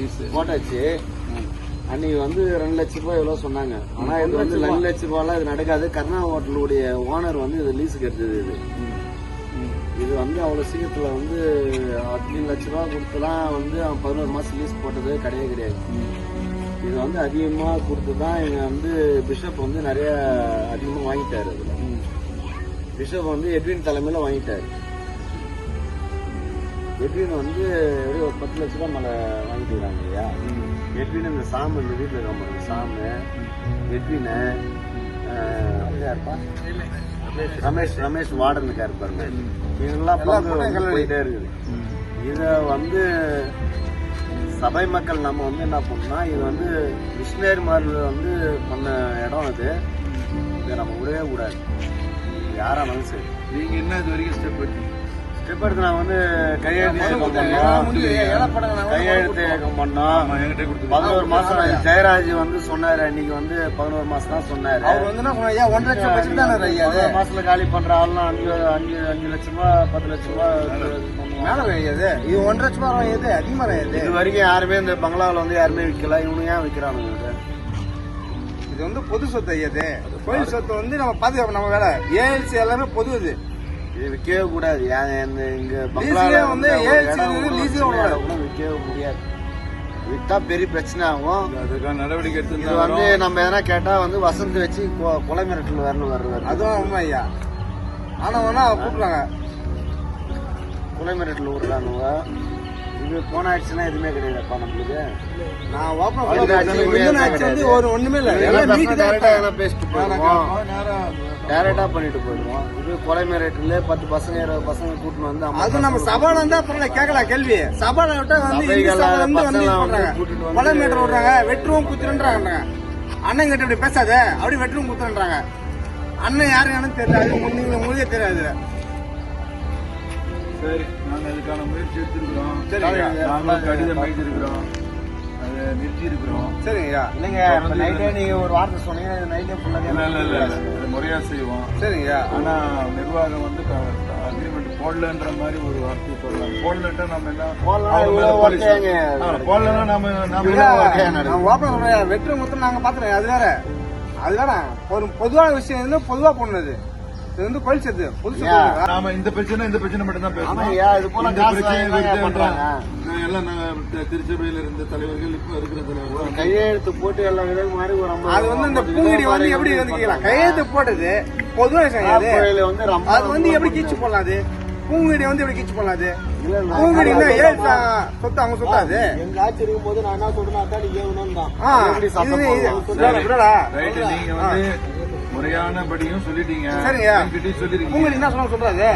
Lease போட்டாச்சு. அன்னைக்கு வந்து ரெண்டு லட்ச ரூபாய் எவ்வளவு சொன்னாங்க. ஆனா இது வந்து ரெண்டு லட்ச ரூபாய்லாம் இது நடக்காது. கருணா ஹோட்டலுடைய ஓனர் வந்து இது லீஸுக்கு எடுத்தது இது. இது வந்து அவ்வளவு சீக்கிரத்துல வந்து அத்தனை லட்ச ரூபா கொடுத்துலாம் வந்து அவன் பதினோரு மாசம் லீஸ் போட்டது கிடையவே கிடையாது. இது வந்து அதிகமா கொடுத்து தான் இங்க வந்து பிஷப் வந்து நிறைய அதிகமா வாங்கிட்டாரு அதுல. பிஷப் வந்து எட்வின் தலைமையில வாங்கிட்டாரு. எட்வின் வந்து எப்படியும் ஒரு பத்து லட்ச ரூபாய் மேல வாங்கிட்டுருக்காங்க இல்லையா எட்வின் இந்த சாமு இந்த வீட்டில் இருக்க பாருங்க சாமு. எட்வின் யாருப்பா ரமேஷ். ரமேஷ் வார்டனுக்கா இருப்பாருங்க? இவங்கெல்லாம் பங்கு போயிட்டே இருக்குது. இதை வந்து சபை மக்கள் நம்ம வந்து என்ன பண்ணோம்னா இது வந்து மிஷினரிமார்கள் வந்து பண்ண இடம் அது. இதை நம்ம விடவே கூடாது. யாரானாலும் சரி. நீங்க என்ன இது வரைக்கும் ஸ்டெப் எடுத்தீங்க? ஸ்டெப் எடுத்து நான் வந்து கையெழுத்து இயக்கம் பண்ணோம். கையெழுத்து இயக்கம் பண்ணோம். ஆமா என்கிட்ட கொடுத்து பதினோரு மாசம் ஜெயராஜ் வந்து சொன்னாரு. அன்னைக்கு வந்து பதினோரு மாசம் தான் சொன்னாரு. அவர் வந்து என்ன சொன்னார் ஐயா ஒன்றரை லட்சம் பட்ஜெட் தானே ஐயா அது? பதினோரு மாசத்துல காலி பண்ற ஆள்லாம் அஞ்சு அஞ்சு அஞ்சு லட்ச ரூபா பத்து லட்ச ரூபா. மேல இது இது ஒன்றரை லட்சம் ரூபாய் எது அதிகமா இது இது வரைக்கும் யாருமே இந்த பங்களாவில் வந்து யாருமே விற்கல இவனு ஏன் விற்கிறானுங்க இதை? இது வந்து பொது சொத்து ஐயா இது கோயில் சொத்து வந்து நம்ம பாதுகாப்பு நம்ம வேலை. ஏஎல்சி எல்லாமே பொது இது. இது விற்கவே கூடாது. ஏன் இங்க லீஸ்லயே பங்களாவில் வந்து விற்கவே முடியாது. வித்தா பெரிய பிரச்சனை ஆகும். அதுக்கான நடவடிக்கை இது எடுத்து வந்து நம்ம எதனா கேட்டா வந்து வசந்த் வச்சு கொலை மிரட்டல் வரணும் வருவார் அதுவும் உண்மை ஐயா. ஆனா வேணா கூப்பிடுறாங்க. கொலை மிரட்டல் விடுறானுவ இது போன ஆயிடுச்சுன்னா எதுவுமே கிடையாதுப்பா நம்மளுக்கு. நான் ஓப்பன் வந்து ஒண்ணுமே இல்ல. பேசிட்டு போயிடுவோம் நேரம் டேரக்டா பண்ணிட்டு போயிடுவோம். இது கொலை மிரட்டல் பத்து பசங்க இருபது பசங்க கூட்டின்னு வந்து அது நம்ம சபால இருந்தா அப்புறம் கேட்கலாம் கேள்வி. சபால விட்டா வந்து வந்து வந்து வந்து- கொலை மீட்டர் விடுறாங்க. வெட்டுருவோம் குத்துறன்றாங்க அண்ணன் கிட்ட இப்படி பேசாத. அப்படி வெட்டுரும் குத்துறன்றாங்க. அண்ணன் யாருன்னு தெரியல. அது முன்னுக்கு முழுக்க தெரியாது. சரி நாங்க அதுக்கான முயற்சி எடுத்திருக்கிறோம். நாங்களும் கடிதம் எழுதியிருக்கிறோம். நிறுத்தி இருக்கிறோம் சரிங்க ஐயா இல்லைங்க நைட்டே நீங்க ஒரு வார்த்தை சொன்னீங்க நைட்டே இல்ல இல்ல இல்ல ஃபுல்லாக அது முறையா செய்வோம். சரிங்க ஐயா ஆனா நிர்வாகம் வந்து அக்ரிமெண்ட் போடலன்ற மாதிரி ஒரு வார்த்தை சொல்லலாம் போடலன்ட்டா நம்ம ஓட்டையாங்க ஆ, போடலன்னா நாம நாம இவ்வளவு என்ன ஓட்டையா நடக்குது? நான் ஓப்பன் வெட்டுற மொத்தம் நாங்க பாத்துறோம் அது வேற. அது வேற. ஒரு பொதுவான விஷயம் வந்து பொதுவா போனது இது வந்து கோயில் சேர்த்து பொது சொத்து. ஐயா. இல்லையா? நாம இந்த பிரச்சனை இந்த பிரச்சனை மட்டும் தான் பேசணும் இது போல பண்றாங்க. நான் எல்லாம் திருச்சபையில இருந்த தலைவர்கள் இப்ப இருக்கிற தலைவர்கள். கையெழுத்து போட்டு எல்லாம் விதம் மாதிரி ஒரு அது வந்து இந்த பூங்கடி வந்து எப்படி இது வந்து பண்றாங்க. கையெழுத்து போட்டது கோயில வந்து அது வந்து எப்படி கீச்சு போடலாம் அது? பூங்கடி வந்து எப்படி கீச்சு போடலாம் அது? இல்ல, இல்ல. பூங்கடி ஏன் சொத்து அவங்க சொத்து அது? எங்க ஆட்சி இருக்கும் போது நான் என்ன சொல்றேன் அதான் நீ ஏகணும் தான். முறையானபடியும் சொல்லிட்டீங்க. சரிங்க. சொல்லிருக்கீங்க. பூங்கடி என்ன சொல்ல சொல்றாரு.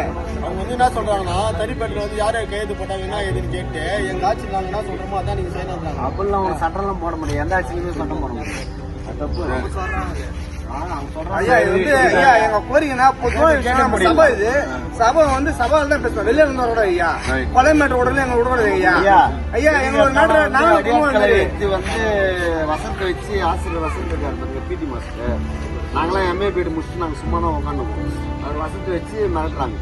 அவங்க வந்து என்ன சொல்றாங்கன்னா தனிப்பேட்டில் வந்து யார் கையெழுத்து போட்டாங்க என்ன ஏதுன்னு கேட்டு எங்க ஆட்சி நாங்க என்ன சொல்றோமோ அதான் நீங்க செய்யணும் அப்படிலாம் அவங்க சட்டம்லாம் போட முடியாது. எந்த ஆட்சியிலுமே சட்டம் போட முடியாது. அது தப்பு. சொல்றாங்க. ஐயா இது வந்து ஐயா எங்க கோரிக்கைனா நம்ம சபை இது. சபை வந்து சபால தான் பேசுவோம். வெளியில இருந்தவரோட ஐயா. கொலை மேட்டர் உடனே எங்க விடக்கூடாது ஐயா. ஐயா, ஐயா எங்களோட நாட்டு வந்து நாங்களும் வந்து வசந்த் வச்சு ஆசிரியர் வசந்த் இருக்காரு பிடி மாஸ்டர். நாங்களாம் எம்ஏ பிடி முடிச்சுட்டு நாங்க சும்மா தான் உட்காந்துப்போம் அவர் வசந்த் வச்சு மிரட்டுறாங்க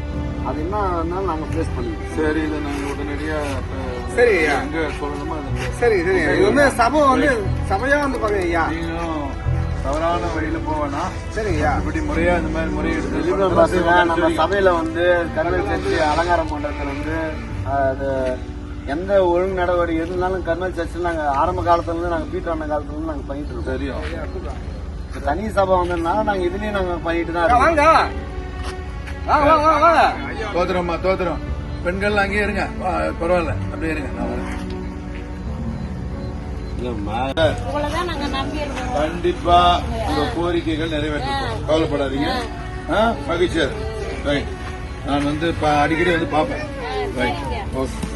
அது என்ன இருந்தாலும் நாங்க ஃபேஸ் பண்ணிக்கிறோம். சரி இதை நாங்க உடனடியா அஹ், சரி ஐயா. எங்க சொல்லணுமோ அதை சரி சரி. இது வந்து சபை வந்து சபையா வந்து பாக்குங்க ஐயா. தவறான வழியில போவேனா சரி ஐயா. இப்படி முறையா இந்த மாதிரி முறையெடுத்து லிபரல் பசங்க நம்ம சபையில வந்து கர்னல் சர்ச்சு அலங்காரம் பண்றதுல வந்து அது எந்த ஒழுங்கு நடவடிக்கை எது இருந்தாலும் கர்னல் சர்ச்சில் நாங்க ஆரம்ப காலத்துல இருந்து நாங்க பீட்டர் அண்ணன் காலத்துல இருந்து நாங்க பண்ணிட்டு இருக்கோம். தெரியும் தனி சபை வந்ததுனால நாங்க இதுலயும் நாங்க பண்ணிட்டு தான் வாங்க. வாங்க வாங்க வாங்க வாங்க தோத்துறோம்மா தோத்துறோம். பெண்கள் அங்கேயே இருங்க. பரவாயில்ல. அப்படியே இருங்க நான் வரேன். இவ்வளவுதான் நாங்க நம்பி இருக்கோம் கண்டிப்பா உங்க கோரிக்கைகள் நிறைவேற்றப்படும். கவலைப்படாதீங்க. ஆ, மகிழ்ச்சியா ரைட் நான் வந்து ப- அடிக்கடி வந்து பார்ப்பேன். Right okay